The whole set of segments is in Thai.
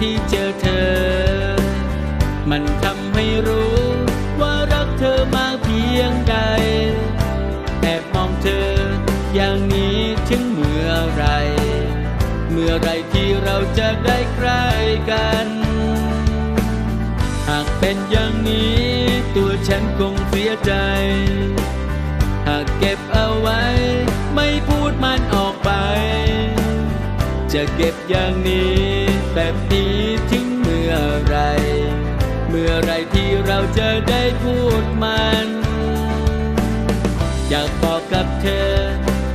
ที่เจอเธอ มันทำให้รู้ว่ารักเธอมากเพียงใด แอบมองเธออย่างนี้ถึงเมื่อไร เมื่อไรที่เราจะได้ใกล้กัน หากเป็นอย่างนี้ตัวฉันคงเสียใจ หากเก็บเอาไว้ ไม่พูดมันออกไป จะเก็บอย่างนี้แบบนี้ มื่อไรที่เราจะได้พูดมัน อยากบอกกับเธอ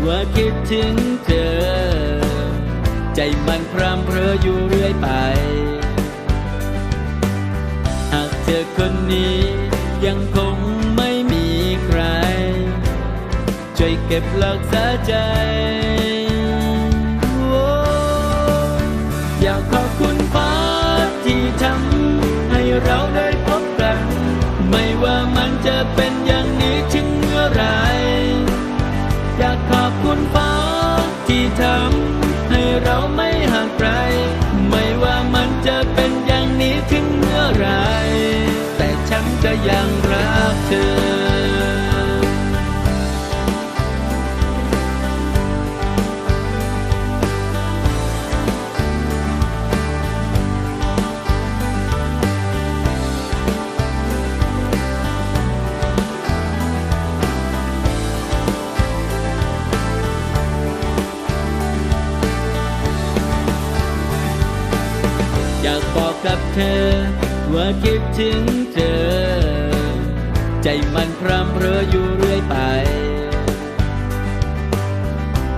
ว่าคิดถึงเธอ ใจมันพร่ำเพรออยู่เรื่อยไป หากเธอคนนี้ยังคงไม่มีใคร ช่วยเก็บรักษาใจ เราได้พบกันไม่ว่ามันจะเป็นอย่างนี้ถึงเมื่อไร อยากขอบคุณฟ้าที่ทำให้เราไม่ห่างไกล ไม่ว่ามันจะเป็นอย่างนี้ถึงเมื่อไร แต่ฉันจะยังรักเธอ กับเธอ ว่าคิดถึงเธอ ใจมันพร่ำเพรออยู่เรื่อยไป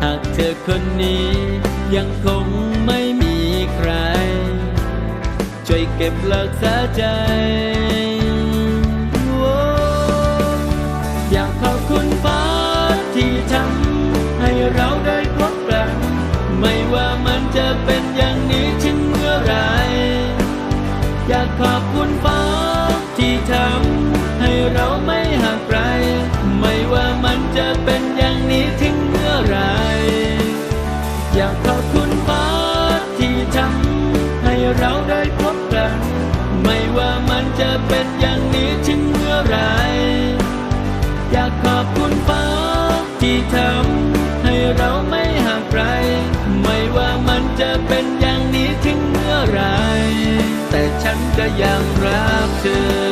หากเธอคนนี้ยังคงไม่มีใคร ช่วยเก็บรักษาใจอยากขอบคุณฟ้าที่ทำให้เราได้พบกัน ไม่ว่ามันจะเป็นอย่างนี้ถึงเมื่อไร อยากขอบคุณฟ้าที่ทำให้เราไม่ห่างไกล ไม่ว่ามันจะเป็นอย่างนี้ถึงเมื่อไรอยากขอบ จะยังรักเธอ